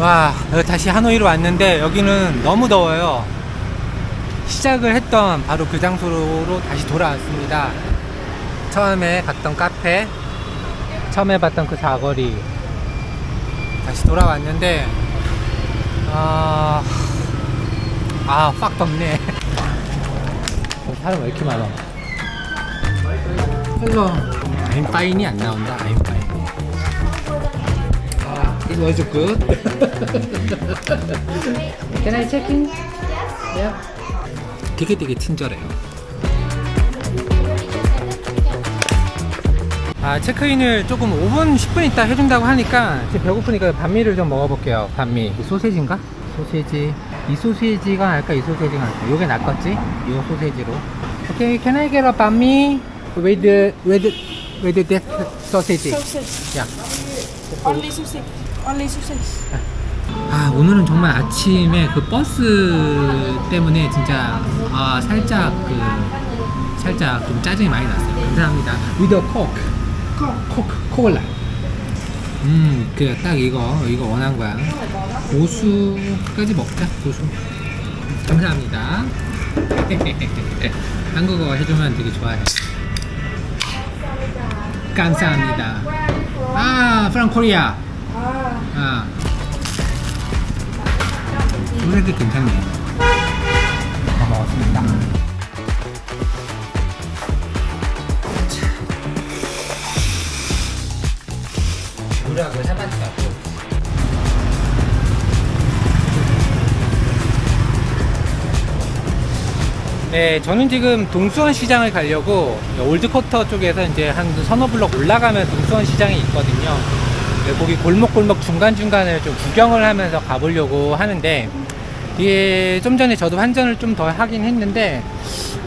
와, 다시 하노이로 왔는데 여기는 너무 더워요. 시작을 했던 바로 그 장소로 다시 돌아왔습니다. 처음에 갔던 카페, 처음에 봤던 그 사거리, 다시 돌아왔는데, 아, 아, 팍 덥네. 어, 사람 왜 이렇게 많아? 헬로. 아임 파인이 안 나온다, 아임 파인. 아, it was good. Can I check in? Yeah. 되게 되게 친절해요. 아, 체크인을 조금 5분, 10분 있다 해준다고 하니까 지금 배고프니까 반미를 좀 먹어볼게요. 반미. 이 소세지인가? 소세지. 이 소세지가 할까? 이 소세지가 할까? 요게 낫겠지? 이 소세지로. 오케이, can I get a 반미? With with with the sausage. Sausage. 야. Only sausage. Only sausage. 아 오늘은 정말 아침에 그 버스 때문에 진짜 아 살짝 그 살짝 좀 짜증이 많이 났어요. 감사합니다. With a coke, coke, 콜라. 음, 그래 딱 이거 이거 원한 거야. 고수까지 먹자 고수. 감사합니다. 한국어 해주면 되게 좋아해. 감사합니다. 아, 프랑 코리아. 아. 소세지 괜찮네. 다 먹었습니다. 물하고 해봤다고. 네, 저는 지금 동수원 시장을 가려고 올드쿼터 쪽에서 이제 한 서너 블럭 올라가면 동수원 시장이 있거든요. 네, 거기 골목골목 중간중간을 좀 구경을 하면서 가보려고 하는데 이게 좀 전에 저도 환전을 좀 더 하긴 했는데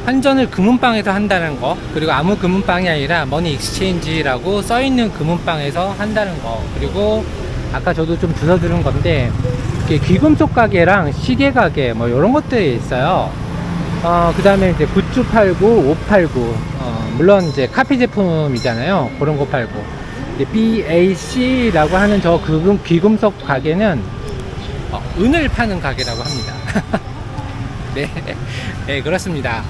환전을 금은방에서 한다는 거 그리고 아무 금은방이 아니라 머니 익스체인지라고 써있는 금은방에서 한다는 거 그리고 아까 저도 좀 주워 들은 건데 이렇게 귀금속 가게랑 시계 가게 뭐 이런 것들이 있어요 어, 그 다음에 이제 굿즈 팔고, 옷 팔고, 어, 물론 이제 카피 제품이잖아요. 그런 거 팔고. 이제 BAC라고 하는 저 귀금, 귀금속 가게는 어, 은을 파는 가게라고 합니다. 네, 네, 그렇습니다.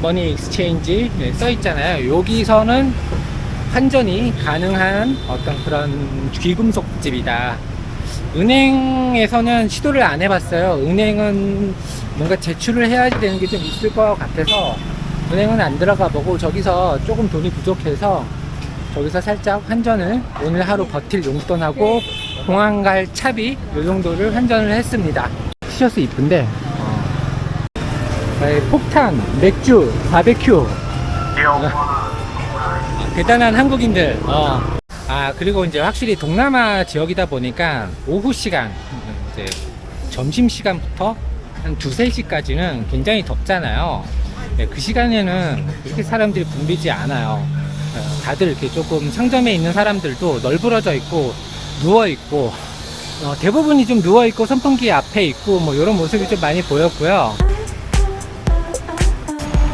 머니 익스체인지 네, 써 있잖아요. 여기서는 환전이 가능한 어떤 그런 귀금속 집이다. 은행에서는 시도를 안 해봤어요. 은행은 뭔가 제출을 해야 되는 게 좀 있을 것 같아서 은행은 안 들어가 보고 저기서 조금 돈이 부족해서 저기서 살짝 환전을 오늘 하루 버틸 용돈하고 공항 갈 차비 요 정도를 환전을 했습니다. 티셔츠 이쁜데 어. 네, 폭탄, 맥주, 바베큐 어, 대단한 한국인들 어. 아 그리고 이제 확실히 동남아 지역이다 보니까 오후 시간 이제 점심 시간부터 한 두세 시까지는 굉장히 덥잖아요. 네, 그 시간에는 그렇게 사람들이 붐비지 않아요. 어, 다들 이렇게 조금 상점에 있는 사람들도 널브러져 있고 누워 있고 어, 대부분이 좀 누워 있고 선풍기 앞에 있고 뭐 이런 모습이 좀 많이 보였고요.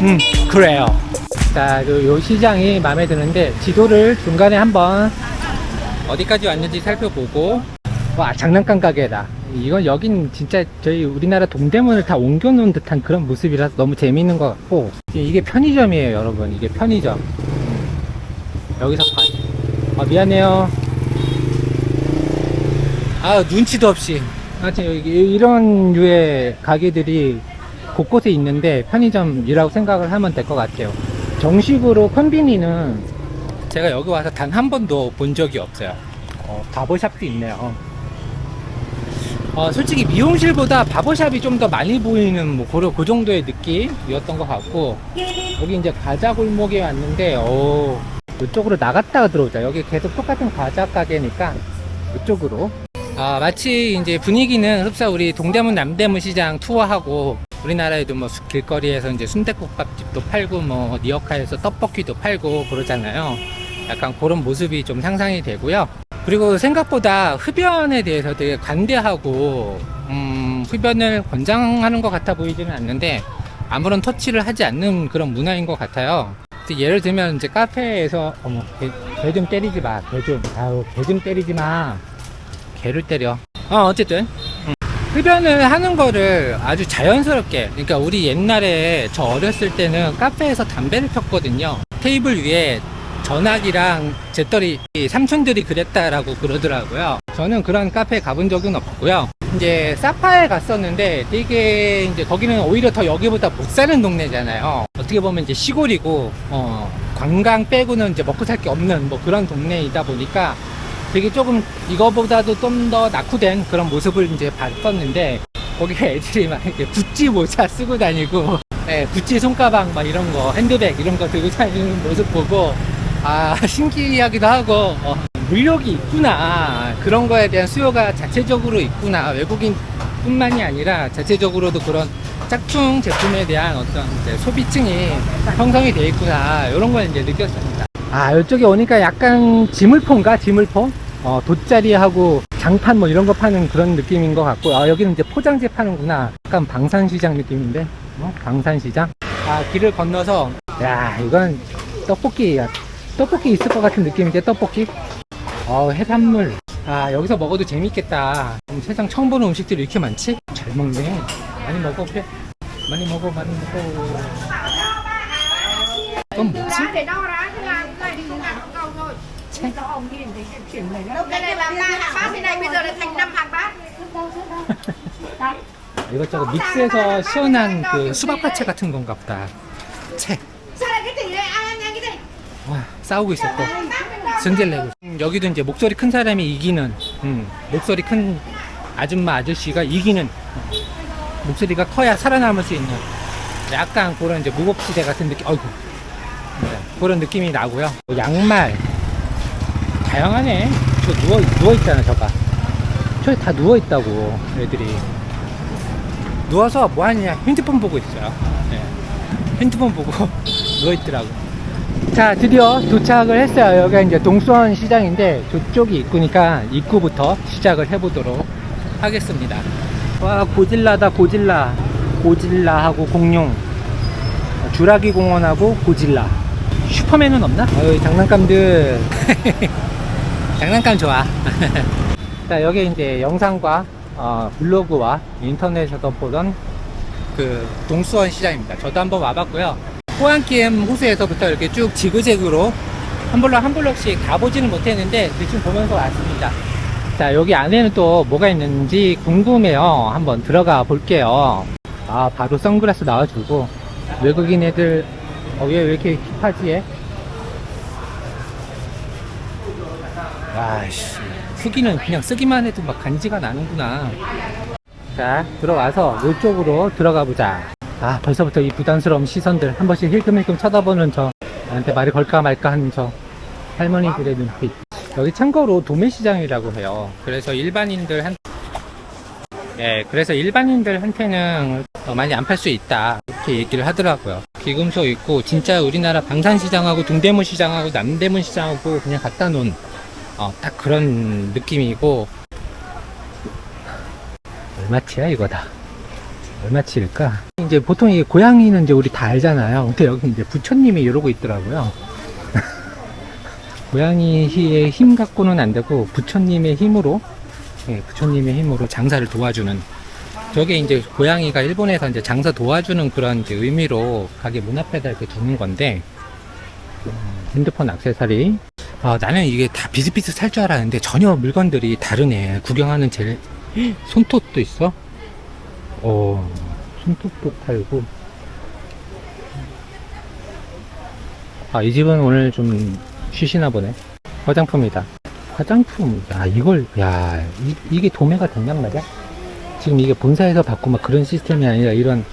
음 그래요. 자, 요, 요 시장이 마음에 드는데 지도를 중간에 한번 어디까지 왔는지 살펴보고 와 장난감 가게다. 이건 여긴 진짜 저희 우리나라 동대문을 다 옮겨놓은 듯한 그런 모습이라서 너무 재미있는 것 같고 이게 편의점이에요 여러분 이게 편의점 여기서 봐. 아 미안해요. 아 눈치도 없이. 하여튼 여기 이런 류의 가게들이 곳곳에 있는데 편의점이라고 생각을 하면 될 것 같아요. 정식으로 컨비니는 제가 여기 와서 단 한 번도 본 적이 없어요. 어, 바보샵도 있네요. 어, 솔직히 미용실보다 바보샵이 좀 더 많이 보이는 뭐 그, 그 정도의 느낌이었던 것 같고 여기 이제 과자 골목에 왔는데 오 이쪽으로 나갔다가 들어오자. 여기 계속 똑같은 과자 가게니까 이쪽으로. 아 마치 이제 분위기는 흡사 우리 동대문 남대문 시장 투어하고 우리나라에도 뭐 수- 길거리에서 이제 순대국밥집도 팔고 뭐 니어카에서 떡볶이도 팔고 그러잖아요. 약간 그런 모습이 좀 상상이 되고요. 그리고 생각보다 흡연에 대해서 되게 관대하고 음, 흡연을 권장하는 것 같아 보이지는 않는데 아무런 터치를 하지 않는 그런 문화인 것 같아요. 예를 들면 이제 카페에서 어머 개 좀 때리지 마. 개 좀. 아우 개 좀 때리지 마. 개를 때려. 어, 어쨌든. 음. 흡연을 하는 거를 아주 자연스럽게, 그러니까 우리 옛날에 저 어렸을 때는 카페에서 담배를 폈거든요. 테이블 위에 전화기랑 재떨이 삼촌들이 그랬다라고 그러더라고요. 저는 그런 카페에 가본 적은 없고요. 이제 사파에 갔었는데 되게 이제 거기는 오히려 더 여기보다 못 사는 동네잖아요. 어떻게 보면 이제 시골이고 어, 관광 빼고는 이제 먹고 살 게 없는 뭐 그런 동네이다 보니까 되게 조금 이거보다도 좀 더 낙후된 그런 모습을 이제 봤었는데 거기에 애들이 막 이렇게 구찌 모자 쓰고 다니고 예, 구찌 손가방 막 이런 거 핸드백 이런 거 들고 다니는 모습 보고 아 신기하기도 하고 어, 물욕이 있구나. 그런 거에 대한 수요가 자체적으로 있구나. 외국인 뿐만이 아니라 자체적으로도 그런 짝퉁 제품에 대한 어떤 소비층이 형성이 되어 있구나. 이런 걸 이제 느꼈습니다. 아 이쪽에 오니까 약간 지물포인가? 지물포 어 돗자리하고 장판 뭐 이런 거 파는 그런 느낌인 것 같고 아 여기는 이제 포장재 파는구나. 약간 방산시장 느낌인데? 어? 방산시장? 아 길을 건너서 야 이건 떡볶이 떡볶이 있을 것 같은 느낌인데 떡볶이 어 해산물 아 여기서 먹어도 재밌겠다 음, 세상 처음 보는 음식들이 이렇게 많지? 잘 먹네 많이 먹어 그래 많이 먹어 많이 먹어 이건 뭐지? Thế cái này bát thế này bây giờ là thành bát 이것저것 믹스해서 시원한 그 수박 파채 같은 건가 보다 채 와, 싸우고 있었고 승질 내고 음, 여기도 이제 목소리 큰 사람이 이기는 음, 목소리 큰 아줌마 아저씨가 이기는 음, 목소리가 커야 살아남을 수 있는 약간 그런 이제 무법시대 같은 느낌 어이구. 네, 그런 느낌이 나고요. 뭐 양말. 다양하네. 저 누워 누워 있잖아 저가. 저기 다 누워 있다고 애들이. 누워서 뭐 하냐. 핸드폰 보고 있어요. 네. 핸드폰 보고 누워 있더라고 자 드디어 도착을 했어요. 여기가 이제 동수원 시장인데 저쪽이 입구니까 입구부터 시작을 해보도록 하겠습니다. 와 고질라다 고질라. 고질라하고 공룡. 주라기 공원하고 고질라. 슈퍼맨은 없나? 어이 장난감들. 장난감 좋아. 자 여기 이제 영상과 어, 블로그와 인터넷에서 보던 그 동수원 시장입니다. 저도 한번 와봤고요 호안기엠 호수에서부터 이렇게 쭉 지그재그로 한 블럭 한 블럭씩 가보지는 못했는데 대충 보면서 왔습니다. 자, 여기 안에는 또 뭐가 있는지 궁금해요. 한번 들어가 볼게요. 아, 바로 선글라스 나와주고 외국인 애들 어, 왜, 왜 이렇게 힙하지? 얘? 아이씨, 후기는 그냥 쓰기만 해도 막 간지가 나는구나. 자, 들어와서 이쪽으로 들어가 보자. 아, 벌써부터 이 부담스러운 시선들. 한 번씩 힐끔힐끔 쳐다보는 저, 나한테 말을 걸까 말까 하는 저 할머니들의 눈빛. 여기 참고로 도매시장이라고 해요. 그래서 일반인들 한, 예, 그래서 일반인들한테는 어, 많이 안 팔 수 있다. 이렇게 얘기를 하더라고요. 기금소 있고, 진짜 우리나라 방산시장하고 동대문 시장하고 남대문 시장하고 그냥 갖다 놓은, 어, 딱 그런 느낌이고, 얼마치야, 이거다. 얼마치일까? 이제 보통 이 고양이는 이제 우리 다 알잖아요. 근데 여기 이제 부처님이 이러고 있더라고요. 고양이의 힘 갖고는 안 되고 부처님의 힘으로 예, 부처님의 힘으로 장사를 도와주는 저게 이제 고양이가 일본에서 이제 장사 도와주는 그런 이제 의미로 가게 문 앞에다 이렇게 두는 건데 음, 핸드폰 액세서리 아, 나는 이게 다 비슷비슷할 줄 알았는데 전혀 물건들이 다르네 구경하는 제일 손톱도 있어 어 손톱도 팔고. 아 이 집은 오늘 좀 쉬시나 보네. 화장품이다. 화장품 야 이걸 야 이, 게 도매가 된단 말이야? 지금 이게 본사에서 받고 막 그런 시스템이 아니라 이런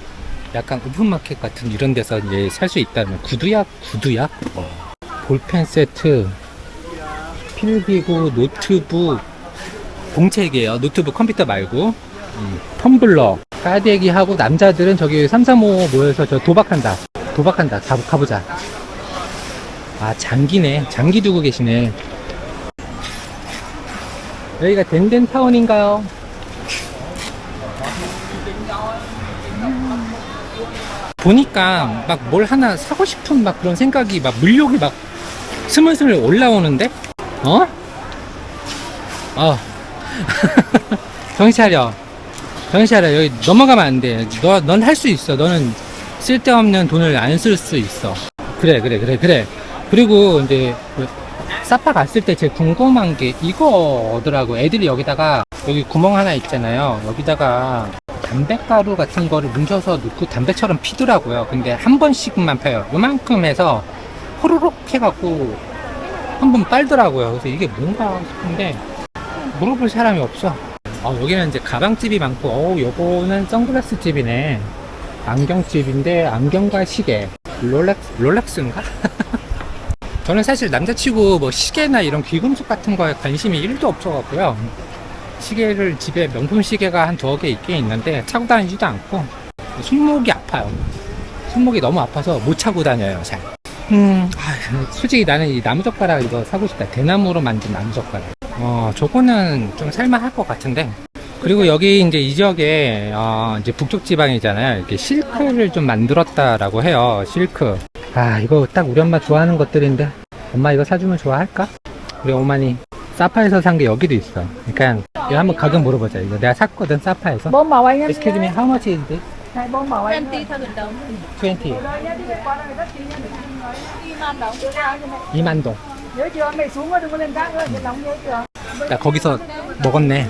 약간 오픈마켓 같은 이런 데서 이제 살 수 있다면 구두약 구두약 어, 볼펜 세트 필기구 노트북. 공책이에요. 노트북 컴퓨터 말고. 음, 텀블러 까대기 하고 남자들은 저기 335 모여서 저 도박한다 도박한다 가, 가보자 아 장기네 장기 두고 계시네 여기가 덴덴타운인가요? 보니까 막 뭘 하나 사고 싶은 막 그런 생각이 막 물욕이 막 스물스물 올라오는데? 어? 어. 정신 차려. 차려. 여기 넘어가면 안 돼. 너, 넌 할 수 있어. 너는 쓸데없는 돈을 안 쓸 수 있어. 그래, 그래, 그래, 그래. 그리고 이제 그 사파 갔을 때 제일 궁금한 게 이거더라고. 애들이 여기다가 여기 구멍 하나 있잖아요. 여기다가 담배가루 같은 거를 뭉쳐서 넣고 담배처럼 피더라고요. 근데 한 번씩만 펴요. 요만큼 해서 호로록 해갖고 한 번 빨더라고요. 그래서 이게 뭔가 싶은데 물어볼 사람이 없어. 어, 여기는 이제 가방집이 많고, 어, 요거는 선글라스 집이네. 안경집인데, 안경과 시계. 롤렉스, 롤렉스인가? 저는 사실 남자치고 뭐 시계나 이런 귀금속 같은 거에 관심이 1도 없어갖고요. 시계를 집에 명품 시계가 한 두어 개 있긴 있는데, 차고 다니지도 않고, 손목이 아파요. 손목이 너무 아파서 못 차고 다녀요, 잘. 음, 아, 솔직히 나는 이 나무젓가락 이거 사고 싶다. 대나무로 만든 나무젓가락. 어, 저거는 좀 살만할 것 같은데. 그리고 여기 이제 이 지역에, 어, 이제 북쪽 지방이잖아요. 이렇게 실크를 좀 만들었다라고 해요. 실크. 아, 이거 딱 우리 엄마 좋아하는 것들인데. 엄마 이거 사주면 좋아할까? 우리 어머니. 사파에서 산 게 여기도 있어. 그러니까, 이거 한번 가격 물어보자. 이거 내가 샀거든, 사파에서. Màu anh em Excuse me, how much is this? Hai bốn màu anh 20 thôi mình đồng 20. Man đồng 2만 동. Nhớ chưa mày xuống rồi đừng có lên gác nữa Nhớ nóng nhớ chưa 나 거기서 먹었네.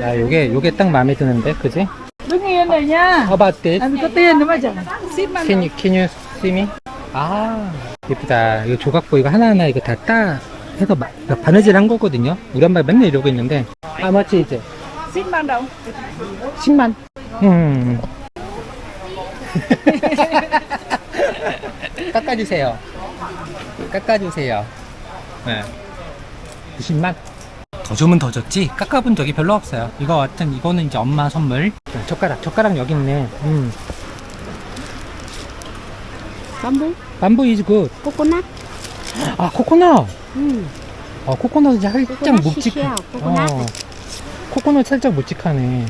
야, 요게, 요게 딱 마음에 드는데, 그지? How about this? Mà chẳng Ship man Can you, can you see me? 아, 예쁘다. 이거 조각보 이거 하나하나 이거 다 따 해서 마- 이거 바느질 한 거거든요. 우리 엄마 맨날 이러고 있는데. Is it? Ship man đồng 10만. 음. 깎아주세요. 깎아주세요. 네. 90만. 더 주면 더 줬지? 깎아본 적이 별로 없어요. 이거 같은, 이거는 이제 엄마 선물. 자, 젓가락, 젓가락 여기 있네. 음. bamboo 밤부 is good. coconut 아, 코코넛! ừ. 어, 코코넛이 살짝 코코넛 묵직. 시시해요, 코코넛. 어, 코코넛 살짝 묵직하네.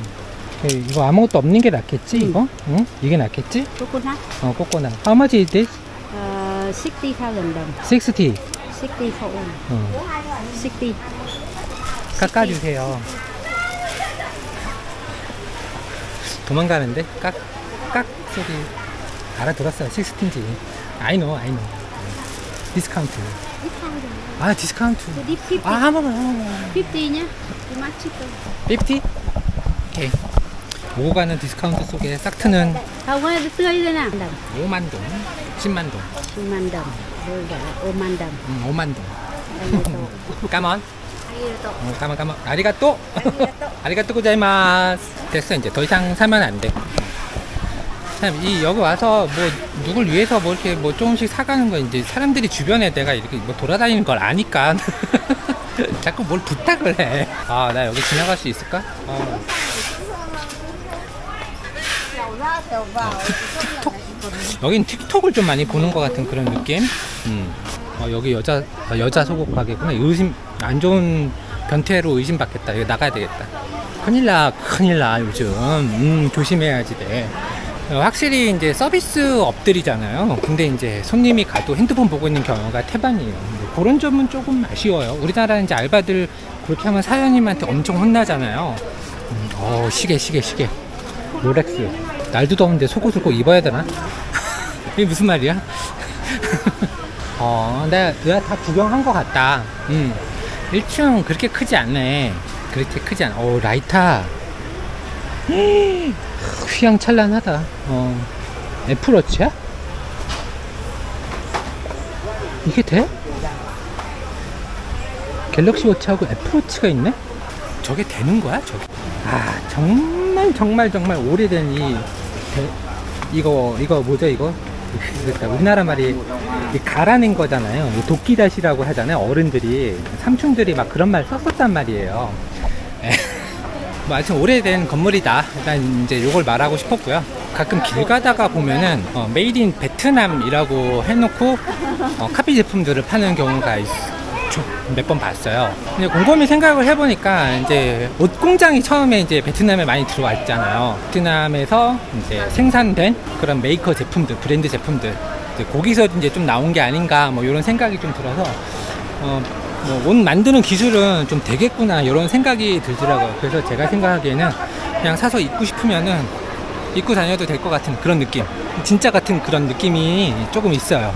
에, 이거 아무것도 없는 게 낫겠지, 음. 이거? 응? 이게 낫겠지? coconut 어, 코코넛. How much is this? uh, 60,000 đồng 60. 60 for all 어, 60 깎아주세요. 도망가는데? 깍, 깍 소리. 알아들었어요. 60인지. I know, I know. 디스카운트. 아, 디스카운트. so this 50 아, 한 번만, 한 번만. 50 nhá too much cheaper 50? 오케이. 오고 가는 디스카운트 속에 싹 트는 không có tươi đây nè đồng 5만 동, 10만 동, 10만 đồng rồi cả 5만 đồng 음, 5만 동. 까만. Đây là tổ 어, 까만 까만. 아리가또. 아리가또 고자이마스. 됐어 이제 더 이상 사면 안 돼. 참 이 여기 와서 뭐 누굴 위해서 뭐 이렇게 뭐 조금씩 사가는 거 이제 사람들이 주변에 내가 이렇게 뭐 돌아다니는 걸 아니까 자꾸 뭘 부탁을 해. 아 나 여기 지나갈 수 있을까? 어. 틱 톡? 여긴 틱톡을 좀 많이 보는 것 같은 그런 느낌? 음. 어, 여기 여자, 아, 여자 속옷 가게구나. 의심, 안 좋은 변태로 의심받겠다. 이거 나가야 되겠다. 큰일 나, 큰일 나, 요즘. 음, 조심해야지 돼. 어, 확실히 이제 서비스 업들이잖아요. 근데 이제 손님이 가도 핸드폰 보고 있는 경우가 태반이에요. 근데 그런 점은 조금 아쉬워요. 우리나라는 이제 알바들 그렇게 하면 사장님한테 엄청 혼나잖아요. 음, 어, 시계, 시계, 시계. 롤렉스. 날도 더운데 속옷을 꼭 입어야 되나? 이게 무슨 말이야? 어, 내가, 내가 다 구경한 것 같다. 음. 1층 그렇게 크지 않네. 그렇게 크지 않아. 오, 라이타. 휘황찬란하다. 어. 애플워치야? 이게 돼? 갤럭시 워치하고 애플워치가 있네? 저게 되는 거야? 저게? 아, 정말, 정말, 정말 오래된 이, 대- 이거, 이거 뭐죠, 이거? 그러니까 우리나라 말이 이 갈아낸 거잖아요. 이 도끼다시라고 하잖아요. 어른들이. 삼촌들이 막 그런 말 썼었단 말이에요. 에, 뭐 하여튼 오래된 건물이다. 일단 이제 요걸 말하고 싶었고요. 가끔 길 가다가 보면은 어, 메이드 인 베트남이라고 해놓고 어, 카피 제품들을 파는 경우가 몇 번 봤어요. 근데 곰곰이 생각을 해보니까 이제 옷 공장이 처음에 이제 베트남에 많이 들어왔잖아요. 베트남에서 이제 생산된 그런 메이커 제품들, 브랜드 제품들, 이제 거기서 이제 좀 나온 게 아닌가 뭐 이런 생각이 좀 들어서 어, 뭐옷 만드는 기술은 좀 되겠구나 이런 생각이 들더라고요. 그래서 제가 생각하기에는 그냥 사서 입고 싶으면은 입고 다녀도 될 것 같은 그런 느낌. 진짜 같은 그런 느낌이 조금 있어요.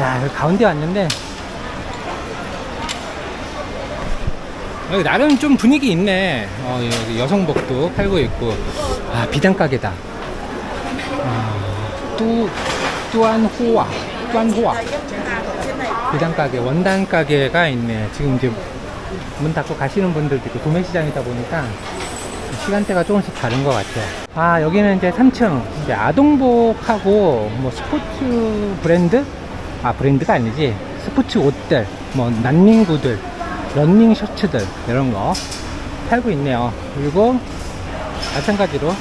야, 여기 가운데 왔는데 여기 나름 좀 분위기 있네. 어, 여성복도 팔고 있고. 아, 비단 가게다. 아, 뚜, 뚜안호아. 뚜안호아. 비단 가게, 원단 가게가 있네. 지금 이제 문 닫고 가시는 분들도 있고, 도매시장이다 보니까 시간대가 조금씩 다른 것 같아요. 아, 여기는 이제 3층. 이제 아동복하고 뭐 스포츠 브랜드? 아, 브랜드가 아니지. 스포츠 옷들, 뭐 난민구들, 런닝 셔츠들, 이런 거 팔고 있네요. 그리고 마찬가지로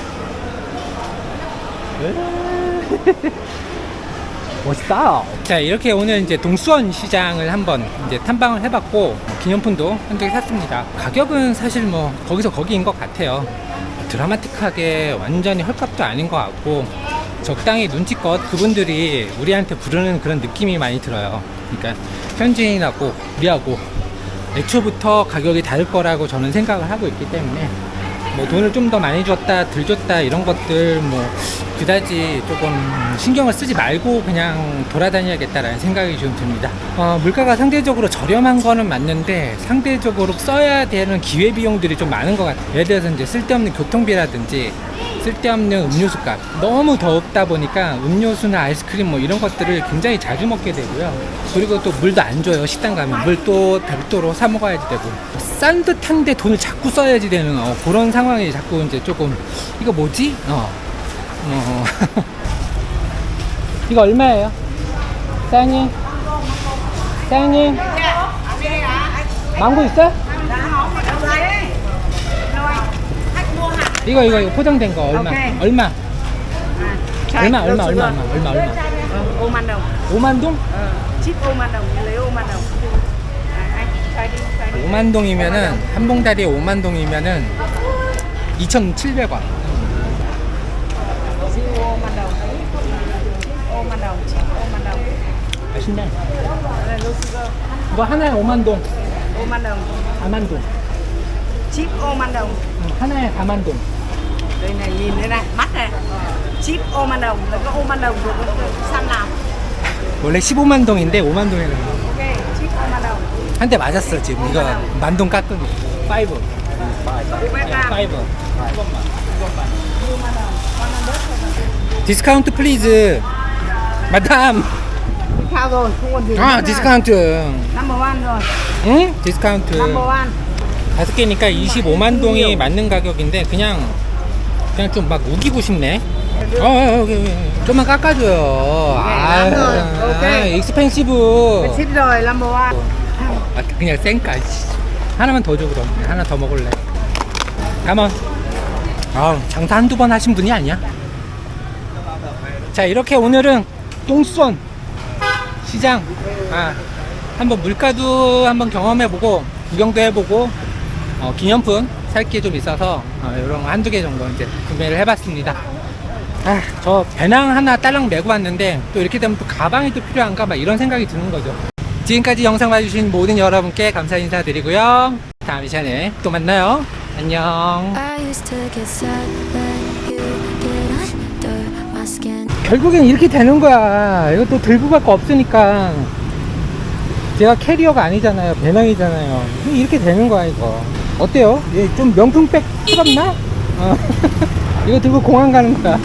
멋있다. 자, 이렇게 오늘 이제 동수원 시장을 한번 이제 탐방을 해봤고, 기념품도 한두 개 샀습니다. 가격은 사실 뭐, 거기서 거기인 것 같아요. 드라마틱하게 완전히 헐값도 아닌 것 같고, 적당히 눈치껏 그분들이 우리한테 부르는 그런 느낌이 많이 들어요. 그러니까, 현지인하고 우리하고 애초부터 가격이 다를 거라고 저는 생각을 하고 있기 때문에, 뭐 돈을 좀 더 많이 줬다, 덜 줬다 이런 것들 뭐 그다지 조금 신경을 쓰지 말고 그냥 돌아다녀야겠다라는 생각이 좀 듭니다. 어, 물가가 상대적으로 저렴한 거는 맞는데 상대적으로 써야 되는 기회 비용들이 좀 많은 것 같아요. 예를 들어서 이제 쓸데없는 교통비라든지 쓸데없는 음료수 값 너무 더웁다 보니까 음료수나 아이스크림 뭐 이런 것들을 굉장히 자주 먹게 되고요. 그리고 또 물도 안 줘요. 식당 가면 물 또 별도로 사 먹어야지 되고 싼 듯한데 돈을 자꾸 써야지 되는 어, 그런 상황이 자꾸 이제 조금 이거 뭐지? 어. 어. 이거 얼마예요? 사장님? 사장님? 망고 있어? 이거 이거 이거 포장된 거 얼마? 오케이. 얼마? 얼마 얼마 얼마 얼마 얼마 얼마? ô man đồng 5만 동? chip ô man đồng lấy ô man đồng à, anh khai đi khai đi 5만 동이면은 한 봉다리에 5만 동이면은 2,700원. Chip ô man đồng ô man đồng chip ô man đồng 맛있네. đây lô sugar 이거 하나에 5만 동, ô man đồng 4만 동. chip ô man đồng 응, 하나에 4만 동. đây này nhìn đây này mắt này chip ô man đồng là có ô man đồng rồi có xăm nào 원래 15만 동인데 5만 동이라는 거. ok chip ô man đồng 한 대 맞았어 지금 이거 만 동 깎은 거. 파이브. Beckham 파이브. 디스카운트 플리즈. 마담. 아. 디스카운트. 응? 디스카운트. 다섯 개니까 25만 동이 맞는 가격인데 그냥 그냥 좀 막 우기고 싶네. 어, 어, 여기, 여기. 좀만 깎아줘요. 아. 오케이. 아, 익스펜시브. 아, 그냥 쌩까. 씨. 하나만 더 줘 그럼. 하나 더 먹을래. 가만. 아, 장사 한두 번 하신 분이 아니야. 자, 이렇게 오늘은 똥수원 시장 아, 한번 물가도 한번 경험해보고 구경도 해보고 어, 기념품 살 게 좀 있어서 어, 이런 거 한두 개 정도 이제 구매를 해봤습니다. 아, 저 배낭 하나 딸랑 메고 왔는데 또 이렇게 되면 또 가방이 또 필요한가 막 이런 생각이 드는 거죠. 지금까지 영상 봐주신 모든 여러분께 감사 인사드리고요. 다음 시간에 또 만나요. 안녕. 결국엔 이렇게 되는 거야. 또 들고 갈 거 없으니까. 제가 캐리어가 아니잖아요. 배낭이잖아요. 이렇게 되는 거야, 이거. 어때요? 얘좀 명품백 스럽나? 어. 이거 들고 공항 가는 거야.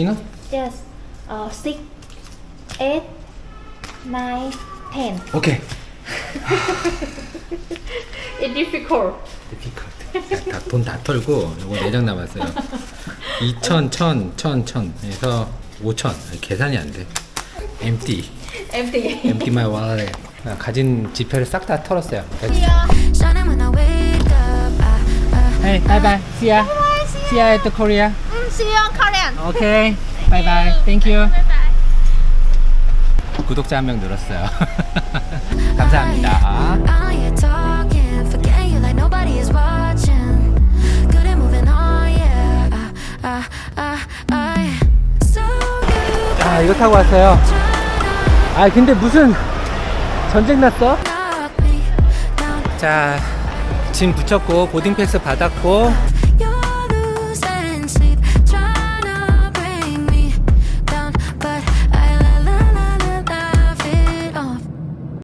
이너? Just uh, six, eight, nine, ten. 오케이. It's difficult. 돈다 털고 요거 4장 남았어요. 2천, 1천, 1천, 1천 해서 5천. 계산이 안 돼. empty. Empty. empty my wallet. 아, 가진 지폐를 싹 다 털었어요. Hey, bye bye. See ya. See ya at the Korea. See you on Korean Okay. Bye bye. Thank you. 구독자 한 명 늘었어요. 감사합니다. Out here talking, forgetting you like nobody is watching. Good at moving on, yeah. I, I, I, I. So you 자, 이거 타고 왔어요. 아, 근데 무슨 전쟁 났어? knock me down. 자, 짐 붙였고 보딩 패스 받았고